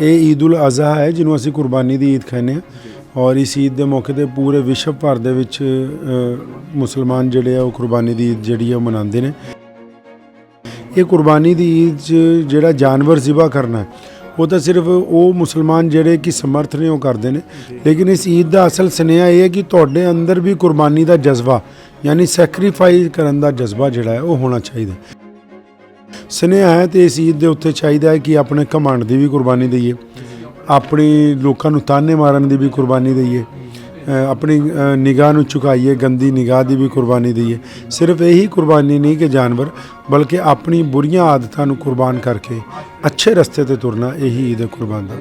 ਇਹ ਈਦ ਉਲ ਅਜ਼ਹਾ ਹੈ, ਜਿਹਨੂੰ ਅਸੀਂ ਕੁਰਬਾਨੀ ਦੀ ਈਦ ਕਹਿੰਦੇ ਹਾਂ। ਔਰ ਇਸ ਈਦ ਦੇ ਮੌਕੇ ਤੇ ਪੂਰੇ ਵਿਸ਼ਵ ਭਰ ਦੇ ਵਿੱਚ ਮੁਸਲਮਾਨ ਜਿਹੜੇ ਆ, ਉਹ ਕੁਰਬਾਨੀ ਦੀ ਈਦ ਜਿਹੜੀ ਆ, ਉਹ ਮਨਾਉਂਦੇ ਨੇ। ਇਹ ਕੁਰਬਾਨੀ ਦੀ ਈਦ 'ਚ ਜਿਹੜਾ ਜਾਨਵਰ ਜ਼ਿਬਾ ਕਰਨਾ ਉਹ ਤਾਂ ਸਿਰਫ ਉਹ ਮੁਸਲਮਾਨ ਜਿਹੜੇ ਕਿ ਸਮਰਥ ਨੇ, ਉਹ ਕਰਦੇ ਨੇ। ਲੇਕਿਨ ਇਸ ਈਦ ਦਾ ਅਸਲ ਸੁਨੇਹਾ ਇਹ ਹੈ ਕਿ ਤੁਹਾਡੇ ਅੰਦਰ ਵੀ ਕੁਰਬਾਨੀ ਦਾ ਜਜ਼ਬਾ, ਯਾਨੀ ਸੈਕਰੀਫਾਈਸ ਕਰਨ ਦਾ ਜਜ਼ਬਾ ਜਿਹੜਾ ਹੈ, ਉਹ ਹੋਣਾ ਚਾਹੀਦਾ ਸੁਨੇਹਾ ਹੈ ਤੇ ਇਸ ਈਦ ਦੇ ਉੱਤੇ ਚਾਹੀਦਾ ਹੈ ਕਿ ਆਪਣੇ ਘਮੰਡ ਦੀ ਵੀ ਕੁਰਬਾਨੀ ਦਈਏ, ਆਪਣੀ ਲੋਕਾਂ ਨੂੰ ਤਾਨੇ ਮਾਰਨ ਦੀ ਵੀ ਕੁਰਬਾਨੀ ਦਈਏ ਆਪਣੀ ਨਿਗਾਹ ਨੂੰ ਝੁਕਾਈਏ, ਗੰਦੀ ਨਿਗਾਹ ਦੀ ਵੀ ਕੁਰਬਾਨੀ ਦਈਏ। ਸਿਰਫ ਇਹੀ ਕੁਰਬਾਨੀ ਨਹੀਂ ਕਿ ਜਾਨਵਰ, ਬਲਕਿ ਆਪਣੀ ਬੁਰੀਆਂ ਆਦਤਾਂ ਨੂੰ ਕੁਰਬਾਨ ਕਰਕੇ ਅੱਛੇ ਰਸਤੇ ਤੇ ਤੁਰਨਾ, ਇਹੀ ਈਦ ਹੈ ਕੁਰਬਾਨ ਦਾ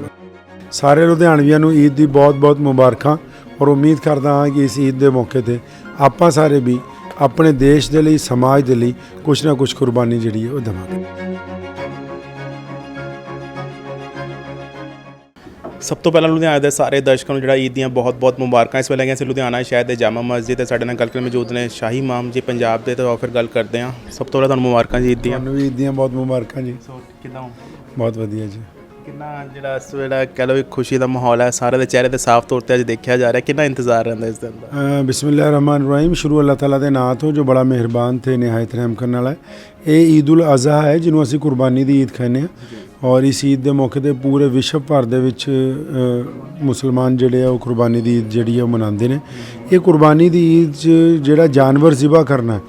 ਸਾਰੇ ਲੁਧਿਆਣਵੀਆਂ ਨੂੰ ਈਦ ਦੀ ਬਹੁਤ-ਬਹੁਤ ਮੁਬਾਰਕਾਂ, ਔਰ ਉਮੀਦ ਕਰਦਾ ਹਾਂ ਕਿ ਇਸ ਈਦ ਦੇ ਮੌਕੇ ਤੇ ਆਪਾਂ ਸਾਰੇ ਵੀ ਆਪਣੇ ਦੇਸ਼ ਦੇ ਲਈ ਸਮਾਜ ਦੇ ਲਈ ਕੁਝ ਨਾ ਕੁਝ ਕੁਰਬਾਨੀ ਜਿਹੜੀ ਹੈ ਉਹ ਦੇਵਾਂਗੇ। ਸਭ ਤੋਂ ਪਹਿਲਾਂ ਲੁਧਿਆਣਾ ਦੇ ਸਾਰੇ ਦਰਸ਼ਕਾਂ ਨੂੰ ਜਿਹੜਾ ਈਦ ਦੀਆਂ ਬਹੁਤ-ਬਹੁਤ ਮੁਬਾਰਕਾਂ। ਇਸ ਵੇਲੇ ਗਏ ਅਸੀਂ ਲੁਧਿਆਣਾ ਸ਼ਹਿਰ ਦੇ ਜਾਮਾ ਮਸਜਿਦ ਤੇ ਸਾਡੇ ਨਾਲ ਗੱਲ ਕਰਨ ਮੌਜੂਦ ਨੇ ਸ਼ਾਹੀ ਇਮਾਮ ਜੀ ਪੰਜਾਬ ਦੇ ਤੇ ਫਿਰ ਗੱਲ ਕਰਦੇ ਹਾਂ। ਸਭ ਤੋਂ ਪਹਿਲਾਂ ਤੁਹਾਨੂੰ ਮੁਬਾਰਕਾਂ ਜੀ ਈਦ ਦੀਆਂ। ਤੁਹਾਨੂੰ ਵੀ ਈਦ ਦੀਆਂ ਬਹੁਤ ਮੁਬਾਰਕਾਂ ਜੀ। ਸੋ ਕਿਦਾਂ ਬਹੁਤ ਵਧੀਆ ਜੀ। ਕਿੰਨਾ ਜਿਹੜਾ ਇਸ ਵੇਲੇ ਕਹਿ ਲਓ ਖੁਸ਼ੀ ਦਾ ਮਾਹੌਲ ਹੈ ਸਾਰੇ ਦੇ ਚਿਹਰੇ ਤੇ ਸਾਫ਼ ਤੌਰ ਤੇ ਅੱਜ ਦੇਖਿਆ ਜਾ ਰਿਹਾ, ਕਿੰਨਾ ਇੰਤਜ਼ਾਰ ਰਹਿੰਦਾ ਇਸ ਦਿਨ ਦਾ? ਬਿਸਮਿਲ੍ਲਾਹਿਰ ਰਹਿਮਾਨ ਰਹੀਮ, ਸ਼ੁਰੂ ਅੱਲਾਹ ਤਾਲਾ ਦੇ ਨਾਂ ਤੋਂ, ਜੋ ਬੜਾ ਮਿਹਰਬਾਨ ਤੇ ਨਿਹਾਇਤ ਰਹਿਮ ਕਰਨ ਵਾਲਾ ਹੈ। ਇਹ ਈਦ ਉਲ ਅਜ਼ਹਾ ਹੈ, ਜਿਹਨੂੰ ਅਸੀਂ ਕੁਰਬਾਨੀ ਦੀ ਈਦ ਕਹਿੰਦੇ ਹਾਂ। ਔਰ ਇਸ ਈਦ ਦੇ ਮੌਕੇ ਤੇ ਪੂਰੇ ਵਿਸ਼ਵ ਭਰ ਦੇ ਵਿੱਚ ਮੁਸਲਮਾਨ ਜਿਹੜੇ ਆ, ਉਹ ਕੁਰਬਾਨੀ ਦੀ ਈਦ ਜਿਹੜੀ ਆ, ਉਹ ਮਨਾਉਂਦੇ ਨੇ। ਇਹ ਕੁਰਬਾਨੀ ਦੀ ਈਦ ਜਿਹੜਾ ਜਾਨਵਰ ਜ਼ਿਬਾ ਕਰਨਾ ਹੈ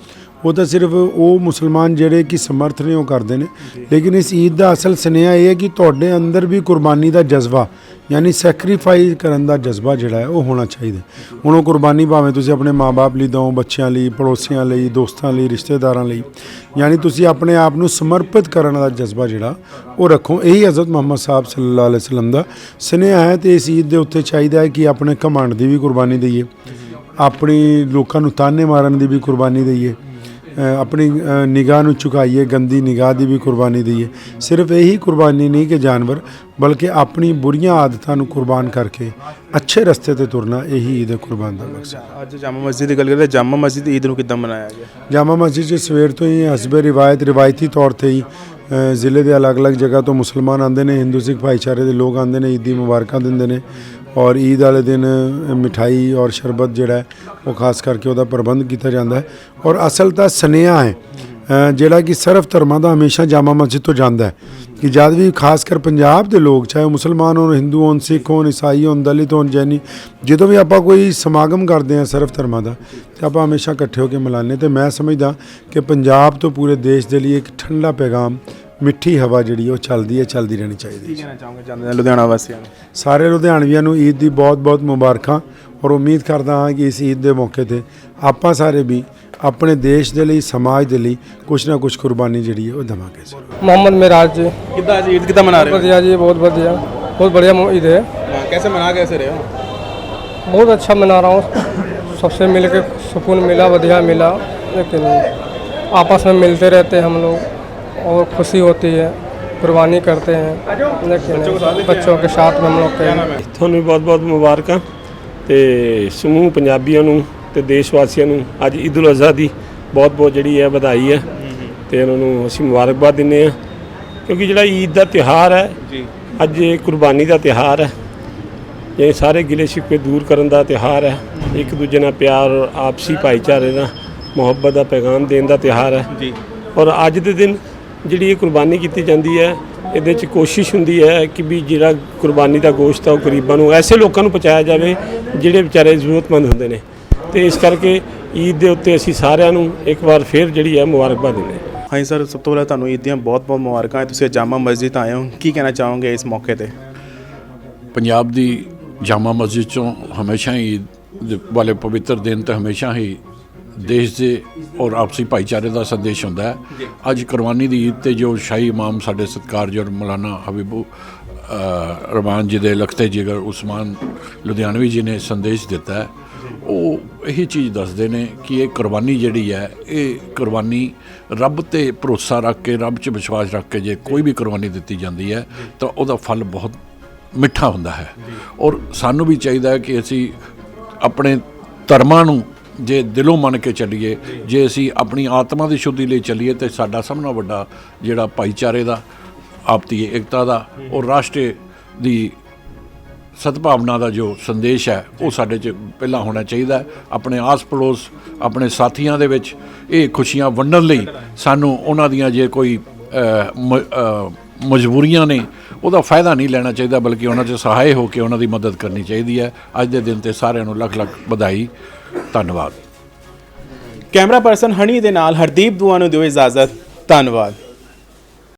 ਉਹ ਤਾਂ ਸਿਰਫ ਉਹ ਮੁਸਲਮਾਨ ਜਿਹੜੇ ਕਿ ਸਮਰਥ ਨੇ, ਉਹ ਕਰਦੇ ਨੇ। ਲੇਕਿਨ ਇਸ ਈਦ ਦਾ ਅਸਲ ਸੁਨੇਹਾ ਇਹ ਹੈ ਕਿ ਤੁਹਾਡੇ ਅੰਦਰ ਵੀ ਕੁਰਬਾਨੀ ਦਾ ਜਜ਼ਬਾ, ਯਾਨੀ ਸੈਕਰੀਫਾਈਸ ਕਰਨ ਦਾ ਜਜ਼ਬਾ ਜਿਹੜਾ ਹੈ, ਉਹ ਹੋਣਾ ਚਾਹੀਦਾ ਹੁਣ ਉਹ ਕੁਰਬਾਨੀ ਭਾਵੇਂ ਤੁਸੀਂ ਆਪਣੇ ਮਾਪੇ ਲਈ ਦਿਓ, ਬੱਚਿਆਂ ਲਈ, ਪੜੋਸੀਆਂ ਲਈ, ਦੋਸਤਾਂ ਲਈ, ਰਿਸ਼ਤੇਦਾਰਾਂ ਲਈ, ਯਾਨੀ ਤੁਸੀਂ ਆਪਣੇ ਆਪ ਨੂੰ ਸਮਰਪਿਤ ਕਰਨ ਦਾ ਜਜ਼ਬਾ ਜਿਹੜਾ, ਉਹ ਰੱਖੋ। ਇਹੀ ਹਜ਼ਰਤ ਮੁਹੰਮਦ ਸਾਹਿਬ ਸੱਲੱਲਾਹੁ ਅਲੈਹਿ ਵਸੱਲਮ ਦਾ ਸੁਨੇਹਾ ਹੈ ਤੇ ਇਸ ਈਦ ਦੇ ਉੱਤੇ ਚਾਹੀਦਾ ਹੈ ਕਿ ਆਪਣੇ ਘਮੰਡ ਦੀ ਵੀ ਕੁਰਬਾਨੀ ਦਈਏ, ਆਪਣੀ ਲੋਕਾਂ ਨੂੰ ਤਾਨੇ ਮਾਰਨ ਦੀ ਵੀ ਕੁਰਬਾਨੀ ਦਈਏ। ਆਪਣੀ ਨਿਗਾਹ ਨੂੰ ਝੁਕਾਈਏ ਗੰਦੀ ਨਿਗਾਹ ਦੀ ਵੀ ਕੁਰਬਾਨੀ ਦਈਏ। ਸਿਰਫ ਇਹੀ ਕੁਰਬਾਨੀ ਨਹੀਂ ਕਿ ਜਾਨਵਰ ਬਲਕਿ ਆਪਣੀ ਬੁਰੀਆਂ ਆਦਤਾਂ ਨੂੰ ਕੁਰਬਾਨ ਕਰਕੇ ਅੱਛੇ ਰਸਤੇ ਤੇ ਤੁਰਨਾ ਇਹੀ ਈਦ ਕੁਰਬਾਨ ਦਾ ਮਕਸਦ ਅੱਜ ਜਾਮਾ ਮਸਜਿਦ ਦੀ ਗੱਲ ਕਰਦੇ ਜਾਮਾ ਮਸਜਿਦ ਈਦ ਨੂੰ ਕਿਦਾਂ ਮਨਾਇਆ ਗਿਆ? ਜਾਮਾ ਮਸਜਿਦ 'ਚ ਸਵੇਰ ਤੋਂ ਹੀ ਹਸਬੇ ਰਿਵਾਇਤ ਰਿਵਾਇਤੀ ਤੌਰ ਤੇ ਹੀ ਜ਼ਿਲ੍ਹੇ ਦੇ ਅਲੱਗ-ਅਲੱਗ ਜਗ੍ਹਾ ਤੋਂ ਮੁਸਲਮਾਨ ਆਉਂਦੇ ਨੇ ਹਿੰਦੂ ਸਿੱਖ ਭਾਈਚਾਰੇ ਦੇ ਲੋਕ ਆਉਂਦੇ ਨੇ ਈਦ ਦੀ ਮੁਬਾਰਕਾਂ ਦਿੰਦੇ ਨੇ। ਔਰ ਈਦ ਵਾਲੇ ਦਿਨ ਅ, ਮਿਠਾਈ ਔਰ ਸ਼ਰਬਤ ਜਿਹੜਾ ਉਹ ਖਾਸ ਕਰਕੇ ਉਹਦਾ ਪ੍ਰਬੰਧ ਕੀਤਾ ਜਾਂਦਾ ਹੈ। ਔਰ ਅਸਲ ਤਾਂ ਸਨੇਹਾ ਹੈ ਜਿਹੜਾ ਕਿ ਸਰਫ ਧਰਮਾਂ ਦਾ ਹਮੇਸ਼ਾ ਜਾਮਾ ਮਸਜਿਦ ਤੋਂ ਜਾਂਦਾ ਹੈ। ਕਿ ਜਦ ਵੀ ਖਾਸ ਕਰ ਪੰਜਾਬ ਦੇ ਲੋਕ ਚਾਹੇ ਉਹ ਮੁਸਲਮਾਨ ਹੋਣ ਹਿੰਦੂ ਹੋਣ ਸਿੱਖ ਹੋਣ ਈਸਾਈ ਹੋਣ ਦਲਿਤ ਹੋਣ ਜੈਨੀ ਜਦੋਂ ਵੀ ਆਪਾਂ ਕੋਈ ਸਮਾਗਮ ਕਰਦੇ ਹਾਂ ਸਰਫ ਧਰਮਾਂ ਦਾ ਤੇ ਆਪਾਂ ਹਮੇਸ਼ਾ ਇਕੱਠੇ ਹੋ ਕੇ ਮਿਲਾਨੇ ਤੇ ਮੈਂ ਸਮਝਦਾ ਕਿ ਪੰਜਾਬ ਤੋਂ ਪੂਰੇ ਦੇਸ਼ ਦੇ ਲਈ ਇੱਕ ਠੰਡਾ ਪੈਗਾਮ ਮਿੱਠੀ ਹਵਾ ਜਿਹੜੀ ਉਹ ਚੱਲਦੀ ਹੈ ਚੱਲਦੀ ਰਹਿਣੀ ਚਾਹੀਦੀ ਕੀ ਹੈ ਕਹਿਣਾ ਚਾਹੋਗੇ ਜਾਂਦੇ ਨੇ ਲੁਧਿਆਣਾ ਵਾਸੀਆਂ ਨੂੰ ਸਾਰੇ ਲੁਧਿਆਣਵੀਆਂ ਨੂੰ ਈਦ ਦੀ ਬਹੁਤ-ਬਹੁਤ ਮੁਬਾਰਕਾਂ ਔਰ ਉਮੀਦ ਕਰਦਾ ਹਾਂ ਕਿ ਇਸ ਈਦ ਦੇ ਮੌਕੇ ਤੇ ਆਪਾਂ ਸਾਰੇ ਵੀ ਆਪਣੇ ਦੇਸ਼ ਦੇ ਲਈ ਸਮਾਜ ਦੇ ਲਈ ਕੁਝ ਨਾ ਕੁਝ ਕੁਰਬਾਨੀ ਜਿਹੜੀ ਹੈ ਉਹ ਦੇਵਾਂਗੇ ਜ਼ਰੂਰ मोहम्मद मिराज जी ਕਿੱਦਾਂ ਅੱਜ ਈਦ ਕਿੱਦਾਂ ਮਨਾ ਰਹੇ बढ़िया जी बहुत बढ़िया बहुत बढ़िया मो- ईद है ਹੋ कैसे मना कैसे रहे हो बहुत अच्छा मना रहा हूँ सबसे मिल के सुकून मिला बढ़िया मिला लेकिन आपस में मिलते रहते हैं हम लोग और खुशी होती है कुर्बानी करते हैं लेकिन बच्चों के साथ में हम लोग कहीं ਤੁਹਾਨੂੰ ਬਹੁਤ-ਬਹੁਤ ਮੁਬਾਰਕਾਂ ਤੇ ਸਮੂਹ ਪੰਜਾਬੀਆਂ ਨੂੰ ਤੇ ਦੇਸ਼ ਵਾਸੀਆਂ ਨੂੰ ਅੱਜ ਈਦ ਉਲ ਅਜ਼ਹਾ ਦੀ ਬਹੁਤ-ਬਹੁਤ ਜਿਹੜੀ ਹੈ ਵਧਾਈ ਹੈ ਤੇ ਉਹਨਾਂ ਨੂੰ ਅਸੀਂ ਮੁਬਾਰਕਬਾਦ ਦਿੰਦੇ ਹਾਂ ਕਿਉਂਕਿ ਜਿਹੜਾ ਈਦ ਦਾ ਤਿਉਹਾਰ ਹੈ ਜੀ ਅੱਜ ਇਹ ਕੁਰਬਾਨੀ ਦਾ ਤਿਉਹਾਰ ਹੈ ਇਹ ਸਾਰੇ ਗਿਲੇ ਸ਼ਿਕਵੇ ਦੂਰ ਕਰਨ ਦਾ ਤਿਉਹਾਰ ਹੈ ਇੱਕ ਦੂਜੇ ਨਾਲ ਪਿਆਰ ਔਰ ਆਪਸੀ ਭਾਈਚਾਰੇ ਦਾ ਮੁਹੱਬਤ ਦਾ ਪੈਗਾਮ ਦੇਣ ਦਾ ਤਿਉਹਾਰ ਹੈ ਜੀ ਔਰ ਅੱਜ ਦੇ ਦਿਨ ਜਿਹੜੀ ਇਹ ਕੁਰਬਾਨੀ ਕੀਤੀ ਜਾਂਦੀ ਹੈ ਇਹਦੇ 'ਚ ਕੋਸ਼ਿਸ਼ ਹੁੰਦੀ ਹੈ ਕਿ ਵੀ ਜਿਹੜਾ ਕੁਰਬਾਨੀ ਦਾ ਗੋਸ਼ਤ ਆ ਉਹ ਗਰੀਬਾਂ ਨੂੰ ਐਸੇ ਲੋਕਾਂ ਨੂੰ ਪਹੁੰਚਾਇਆ ਜਾਵੇ ਜਿਹੜੇ ਵਿਚਾਰੇ ਜ਼ਰੂਰਤਮੰਦ ਹੁੰਦੇ ਨੇ। ਤੇ ਇਸ ਕਰਕੇ ਈਦ ਦੇ ਉੱਤੇ ਅਸੀਂ ਸਾਰਿਆਂ ਨੂੰ ਇੱਕ ਵਾਰ ਫਿਰ ਜਿਹੜੀ ਹੈ ਮੁਬਾਰਕਬਾਦ ਦਿੰਦੇ ਹਾਂ। ਹਾਂਜੀ ਸਰ ਸਭ ਤੋਂ ਪਹਿਲਾਂ ਤੁਹਾਨੂੰ ਈਦ ਦੀਆਂ ਬਹੁਤ-ਬਹੁਤ ਮੁਬਾਰਕਾਂ। ਤੁਸੀਂ ਜਾਮਾ ਮਸਜਿਦ ਆਏ ਹੋ। ਕੀ ਕਹਿਣਾ ਚਾਹੋਗੇ ਇਸ ਮੌਕੇ ਤੇ? ਪੰਜਾਬ ਦੀ ਜਾਮਾ ਮਸਜਿਦ ਚੋਂ ਹਮੇਸ਼ਾ ਹੀ ਈਦ ਦੇ ਵਾਲੇ ਪਵਿੱਤਰ ਦਿਨ ਤੇ ਹਮੇਸ਼ਾ ਹੀ ਦੇਸ਼ ਦੇ ਔਰ ਆਪਸੀ ਭਾਈਚਾਰੇ ਦਾ ਸੰਦੇਸ਼ ਹੁੰਦਾ ਹੈ। ਅੱਜ ਕੁਰਬਾਨੀ ਦੀ ਈਦ ਤੇ ਜੋ ਸ਼ਾਹੀ ਇਮਾਮ ਸਾਡੇ ਸਤਿਕਾਰਯੋਗ ਮੌਲਾਨਾ ਹਬੀਬੂ ਅ, ਰਹਿਮਾਨ ਜੀ ਦੇ ਲਖਤੇ ਜਿਗਰ ਉਸਮਾਨ ਲੁਧਿਆਣਵੀ ਜੀ ਨੇ ਸੰਦੇਸ਼ ਦਿੱਤਾ ਹੈ ਉਹ ਇਹੀ ਚੀਜ਼ ਦੱਸਦੇ ਨੇ ਕਿ ਇਹ ਕੁਰਬਾਨੀ ਜਿਹੜੀ ਹੈ ਇਹ ਕੁਰਬਾਨੀ ਰੱਬ ਤੇ ਭਰੋਸਾ ਰੱਖ ਕੇ ਰੱਬ 'ਚ ਵਿਸ਼ਵਾਸ ਰੱਖ ਕੇ ਜੇ ਕੋਈ ਵੀ ਕੁਰਬਾਨੀ ਦਿੱਤੀ ਜਾਂਦੀ ਹੈ ਤਾਂ ਉਹਦਾ ਫਲ ਬਹੁਤ ਮਿੱਠਾ ਹੁੰਦਾ ਹੈ। ਔਰ ਸਾਨੂੰ ਵੀ ਚਾਹੀਦਾ ਹੈ ਕਿ ਅਸੀਂ ਆਪਣੇ ਧਰਮਾਂ ਨੂੰ ਜੇ ਦਿਲੋਂ ਮੰਨ ਕੇ ਚੱਲੀਏ, ਜੇ ਅਸੀਂ ਆਪਣੀ ਆਤਮਾ ਦੀ ਸ਼ੁੱਧੀ ਲਈ ਚੱਲੀਏ ਤੇ ਸਾਡਾ ਸਭ ਨਾਲੋਂ ਵੱਡਾ ਜਿਹੜਾ ਭਾਈਚਾਰੇ ਦਾ, ਆਪਤੀ ਏਕਤਾ ਦਾ, ਔਰ ਰਾਸ਼ਟਰ ਦੀ ਸਦਭਾਵਨਾ ਦਾ ਜੋ ਸੰਦੇਸ਼ ਹੈ, ਉਹ ਸਾਡੇ 'ਚ ਪਹਿਲਾਂ ਹੋਣਾ ਚਾਹੀਦਾ ਆਪਣੇ ਆਸ ਪੜੋਸ ਆਪਣੇ ਸਾਥੀਆਂ ਦੇ ਵਿੱਚ ਇਹ ਖੁਸ਼ੀਆਂ ਵੰਡਣ ਲਈ ਸਾਨੂੰ ਉਹਨਾਂ ਦੀਆਂ ਜੇ ਕੋਈ ਮ- ਮਜਬੂਰੀਆਂ ਨੇ, ਉਹਦਾ ਫਾਇਦਾ ਨਹੀਂ ਲੈਣਾ ਚਾਹੀਦਾ ਬਲਕਿ ਉਹਨਾਂ 'ਚ ਸਹਾਇ ਹੋ ਕੇ ਉਹਨਾਂ ਦੀ ਮਦਦ ਕਰਨੀ ਚਾਹੀਦੀ ਹੈ। ਅੱਜ ਦੇ ਦਿਨ ਤੇ ਸਾਰਿਆਂ ਨੂੰ ਲੱਖ ਲੱਖ ਵਧਾਈ। ਧੰਨਵਾਦ। ਕੈਮਰਾ ਪਰਸਨ ਹਣੀ ਦੇ ਨਾਲ ਹਰਦੀਪ ਦੁਆ ਨੂੰ ਦਿਓ ਇਜਾਜ਼ਤ। ਧੰਨਵਾਦ।